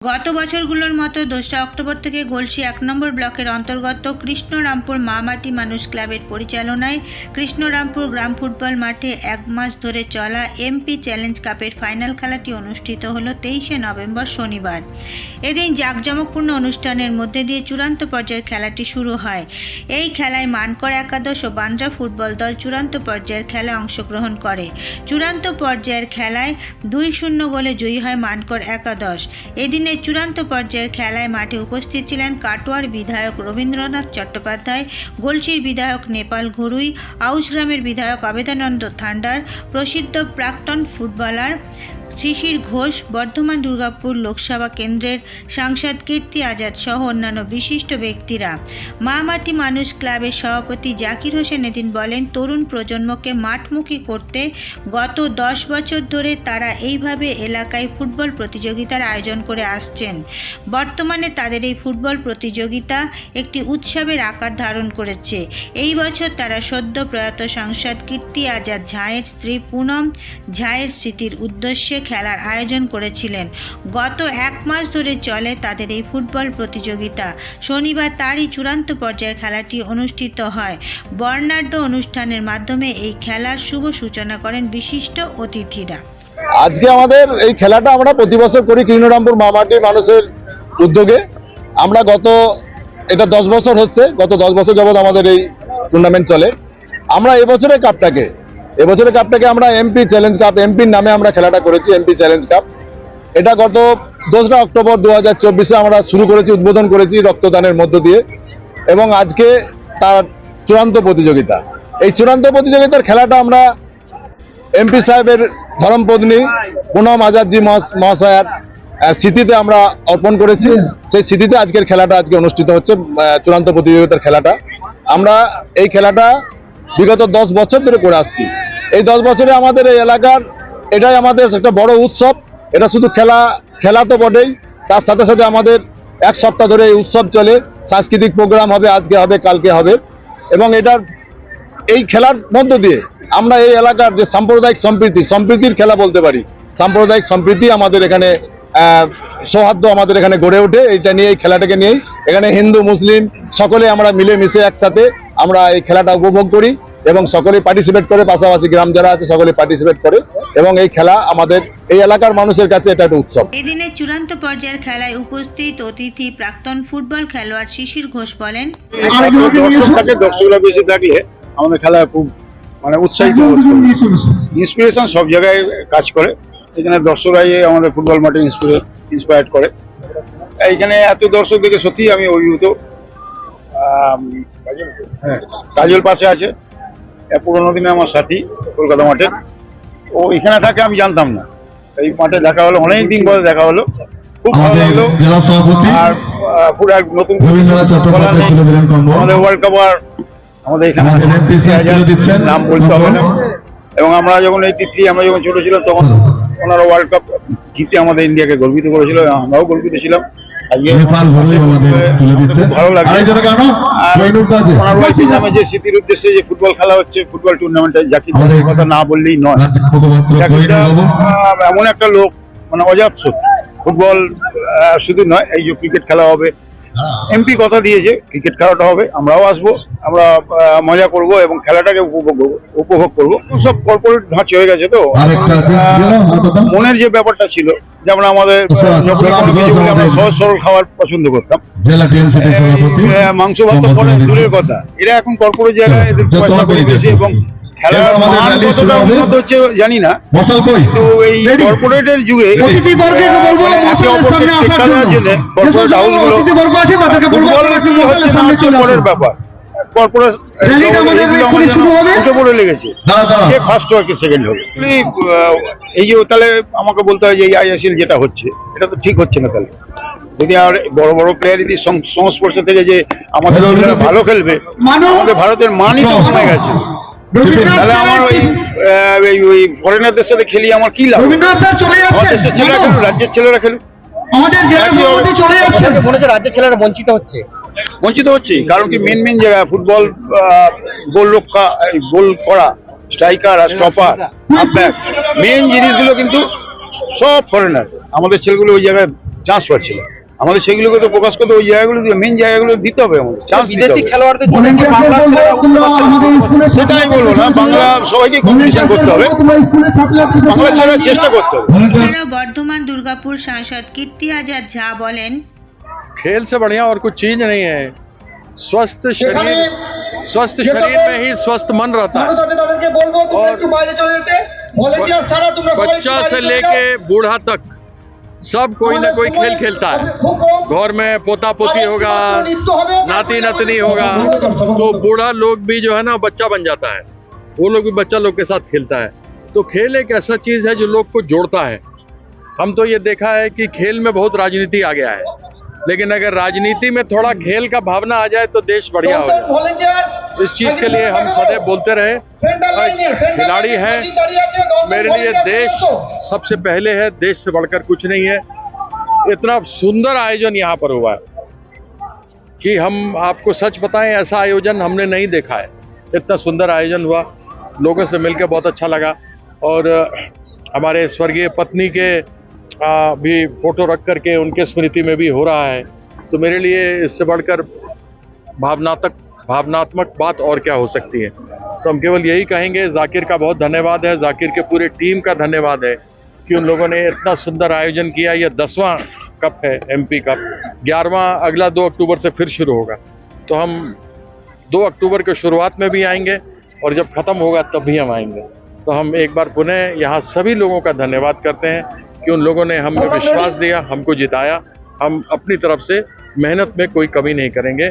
গত বছরগুলোর মতো দোসরা অক্টোবর থেকে গলসি এক নম্বর ব্লকের অন্তর্গত কৃষ্ণরামপুর মামাটি মানুষ ক্লাবের পরিচালনায় কৃষ্ণরামপুর গ্রাম ফুটবল মাঠে এক মাস ধরে চলা এমপি চ্যালেঞ্জ কাপের ফাইনাল খেলাটি অনুষ্ঠিত হলো তেইশে নভেম্বর শনিবার। এদিন জাঁকজমকপূর্ণ অনুষ্ঠানের মধ্যে দিয়ে চূড়ান্ত পর্যায়ের খেলাটি শুরু হয়। এই খেলায় মানকর একাদশ ও বান্দ্রা ফুটবল দল চূড়ান্ত পর্যায়ের খেলায় অংশগ্রহণ করে। চূড়ান্ত পর্যায়ের খেলায় দুই শূন্য গোলে জয়ী হয় মানকর একাদশ। এদিনের চূড়ান্ত পর্যায়ের খেলায় মাঠে উপস্থিত ছিলেন কাটোয়ার বিধায়ক রবীন্দ্রনাথ চট্টোপাধ্যায়, গলসির বিধায়ক নেপাল ঘুরুই, আউসগ্রামের বিধায়ক অবেদানন্দ থান্ডার, প্রসিদ্ধ প্রাক্তন ফুটবলার শিশির ঘোষ, বর্ধমান দুর্গাপুর লোকসভা কেন্দ্রের সাংসদ কীর্তি আজাদ সহ অন্যান্য বিশিষ্ট ব্যক্তিরা। মা মাটি মানুষ ক্লাবের সভাপতি জাকির হোসেন এদিন বলেন, তরুণ প্রজন্মকে মাঠমুখী করতে গত দশ বছর ধরে তারা এইভাবে এলাকায় ফুটবল প্রতিযোগিতার আয়োজন করে আসছেন। বর্তমানে তাদের এই ফুটবল প্রতিযোগিতা একটি উৎসবের আকার ধারণ করেছে। এই বছর তারা সদ্য প্রয়াত সাংসদ কীর্তি আজাদ ঝায়ের স্ত্রী পুনম ঝায়ের স্মৃতির উদ্দেশ্যে খেলার আয়োজন করেছিলেন। গত এক মাস ধরে চলে তাদের এই ফুটবল প্রতিযোগিতা। শনিবার তারই চূড়ান্ত পর্যায়ের খেলাটি অনুষ্ঠিত হয়। বর্ণাঢ্য অনুষ্ঠানের মাধ্যমে এই খেলার শুভ সূচনা করেন বিশিষ্ট অতিথিরা। আজকে আমাদের এই খেলাটা আমরা প্রতি বছর করি কৃষ্ণরামপুর মামাটি মানুষের উদ্যোগে। আমরা গত, এটা দশ বছর হচ্ছে, গত দশ বছর যাবৎ আমাদের এই টুর্নামেন্ট চলে। আমরা এবছরের কাপটাকে এবছরের কাপটাকে আমরা এমপি চ্যালেঞ্জ কাপ এমপির নামে আমরা খেলাটা করেছি এমপি চ্যালেঞ্জ কাপ এটা গত দোসরা অক্টোবর দু হাজার আমরা শুরু করেছি, উদ্বোধন করেছি রক্তদানের মধ্য দিয়ে এবং আজকে তার চূড়ান্ত প্রতিযোগিতা। এই চূড়ান্ত প্রতিযোগিতার খেলাটা আমরা এমপি সাহেবের ধর্মপত্নী পুনম আজাদজি মহাশ- মহাশয়ার স্মৃতিতে আমরা অর্পণ করেছি। সেই স্মৃতিতে আজকের খেলাটা আজকে অনুষ্ঠিত হচ্ছে চূড়ান্ত প্রতিযোগিতার খেলাটা। আমরা এই খেলাটা বিগত দশ বছর ধরে করে আসছি। এই দশ বছরে আমাদের এই এলাকার এটাই আমাদের একটা বড় উৎসব। এটা শুধু খেলা খেলা তো বটেই। তার সাথে সাথে আমাদের এক সপ্তাহ ধরে এই উৎসব চলে। সাংস্কৃতিক প্রোগ্রাম হবে, আজকে হবে, কালকে হবে। এবং এটার এই খেলার মধ্য দিয়ে আমরা এই এলাকার যে সাম্প্রদায়িক সম্প্রীতি, সম্প্রীতির খেলা বলতে পারি। সাম্প্রদায়িক সম্প্রীতি আমাদের এখানে সৌহার্দ্য আমাদের এখানে গড়ে ওঠে। এটা নিয়ে এই খেলাটাকে নিয়েই। এখানে হিন্দু, মুসলিম, সকলে আমরা মিলে মিশে একসাথে আমরা এই খেলাটা উপভোগ করি। এবং সকলে পার্টিসিপেট করে পাশাপাশি গ্রাম যারা আছে সকলে পার্টিসিপেট করে। এবং এই খেলা আমাদের এই এলাকার মানুষের কাছে এটা একটা উৎসব। এদিনের চূড়ান্ত পর্যায়ের খেলায় উপস্থিত অতিথি প্রাক্তন ফুটবল খেলোয়াড় শিশির ঘোষ বলেন দর্শকরা বেশি থাকলে আমাদের খেলা খুব মানে উৎসাহিত ইন্সপিরেশন সব জায়গায় কাজ করে। এখানে দর্শকরাই আমাদের ফুটবল মাঠে ইন্সপায়ার্ড করে। এইখানে এত দর্শক দেখে সত্যি আমি অভিভূত কাজল পাশে আছে। পুরোনো দিনে আমার সাথী কলকাতা মাঠে ও এখানে থাকে আমি জানতাম না। এই মাঠে দেখা হলো অনেক দিন পরে দেখা হলো। খুব ভালো লাগল। আর পুরো এক নতুন আমাদের ওয়ার্ল্ড কাপ আর আমাদের এখানে নাম বলতে হবে না। এবং আমরা যখন এইটি থ্রি আমরা যখন ছোট ছিলাম তখন ওনারা ওয়ার্ল্ড কাপ জিতে আমাদের ইন্ডিয়াকে গর্বিত করেছিল আমরাও গর্বিত ছিলাম। যে স্মৃতির উদ্দেশ্যে যে ফুটবল খেলা হচ্ছে ফুটবল টুর্নামেন্টে জাকির কথা না বললেই নয়। এমন একটা লোক মানে অজাত ফুটবল শুধু নয় এই যে ক্রিকেট খেলা হবে এমপি কথা দিয়েছে ক্রিকেট খেলাটা হবে আমরাও আসব আমরা মজা করব এবং খেলাটাকে উপভোগ করব উপভোগ করব। সব কর্পোরেট ধাঁচ হয়ে গেছে তো। মনের যে ব্যাপারটা ছিল যেমন আমাদের আমরা সহজ সরল খাবার পছন্দ করতাম। আহ, মাংস ভাত তো দূরের কথা। এরা এখন কর্পোরেট জায়গায় এদের পয়সা বেশি এবং খেলার মান কতটা উন্নত হচ্ছে জানি না। মশাল এই কর্পোরেটের যুগে কর্পোরেট হাউসগুলো ফুটবল কি হচ্ছে না হচ্ছে পরের ব্যাপার। কর্পোরেট। উঠে পড়ে লেগেছে। কে ফার্স্ট হয় কে সেকেন্ড হবে? এই, যে তাহলে আমাকে বলতে হয় যে এই আইএসএল যেটা হচ্ছে এটা তো ঠিক হচ্ছে না তাহলে। যদি আর বড় বড় প্লেয়ার যদি সংস্পর্শ থেকে যে আমাদের. ভালো খেলবে আমাদের ভারতের মানই তো কমে গেছে। তাহলে আমার ওই ওই ফরেনারদের সাথে খেলি আমার কি লাভ? রবীন্দ্রনাথ স্যার চলে আমার যাচ্ছে দেশের ছেলেরা খেলুক রাজ্যের ছেলেরা খেলুক। আমাদের জেলা একই হবে। সভাপতি চলে যাচ্ছে। মনে হচ্ছে রাজ্যের ছেলেরা বঞ্চিত হচ্ছে। বঞ্চিত হচ্ছে কারণ কি মেন মেন জায়গা ফুটবল গোল রক্ষা গোল করা স্ট্রাইকার আর স্টপার মেন জিনিসগুলো কিন্তু সব ফরেনার আমাদের ছেলেগুলো ওই জায়গায় চান্স পাচ্ছি না আমাদের সেগুলোকে তো প্রকাশ করতে ওই জায়গাগুলো মেন জায়গাগুলো দিতে হবে আমাদের চান্স বিদেশি খেলোয়াড়দের জন্য কি বাংলার ছেলেরা উঠতে পারছে না? সেটাই বলবো না বাংলা সবাইকে কম্পিটিশন করতে হবে বাংলা ছেলেরা চেষ্টা করতে হবে এছাড়াও বর্ধমান দুর্গাপুর সাংসদ কীর্তি আজাদ ঝা বলেন खेल से बढ़िया और कुछ चीज नहीं है स्वस्थ शरीर स्वस्थ शरीर में ही स्वस्थ मन रहता है তাদেরকে বলবো তোমরা और- একটু বাইরে চলে যেতে ভলেন্টিয়ার ছাড়া তোমরা সবাই একটু बच्चा বাইরে से চলে लेके যাও। बूढ़ा तक सब कोई ना कोई खेल खेलता है। घर में पोता पोती होगा नाती नतनी होगा। तो बूढ़ा लोग भी जो है ना बच्चा बन जाता है। वो लोग भी बच्चा लोग के साथ खेलता है। तो खेल एक ऐसा चीज़ है जो लोग को जोड़ता है। हम तो ये देखा है कि खेल में बहुत राजनीति आ गया है। लेकिन अगर राजनीति में थोड़ा खेल का भावना आ जाए तो देश बढ़िया हो जाए। इस चीज़ के लिए हम सदैव बोलते रहे। हाँ, खिलाड़ी हैं मेरे लिए देश सबसे पहले है देश से बढ़कर कुछ नहीं है। इतना सुंदर आयोजन यहाँ पर हुआ है कि हम आपको सच बताएँ ऐसा आयोजन हमने नहीं देखा है। इतना सुंदर आयोजन हुआ लोगों से मिलकर बहुत अच्छा लगा। और हमारे स्वर्गीय पत्नी के भी फ़ोटो रख करके उनके स्मृति में भी हो रहा है। तो मेरे लिए इससे बढ़कर भावनात्मक भावनात्मक बात और क्या हो सकती है? तो हम केवल यही कहेंगे, जाकिर का बहुत धन्यवाद है, जाकिर के पूरे टीम का धन्यवाद है कि उन लोगों ने इतना सुंदर आयोजन किया। यह दसवां कप है एमपी कप। ग्यारहवां अगला दो अक्टूबर से फिर शुरू होगा। तो हम दो अक्टूबर के शुरुआत में भी आएँगे और जब खत्म होगा तब भी हम आएँगे। तो हम एक बार पुनः यहाँ सभी लोगों का धन्यवाद करते हैं कि उन लोगों ने हमें विश्वास दिया, हमको जिताया। हम अपनी तरफ़ से मेहनत में कोई कमी नहीं करेंगे।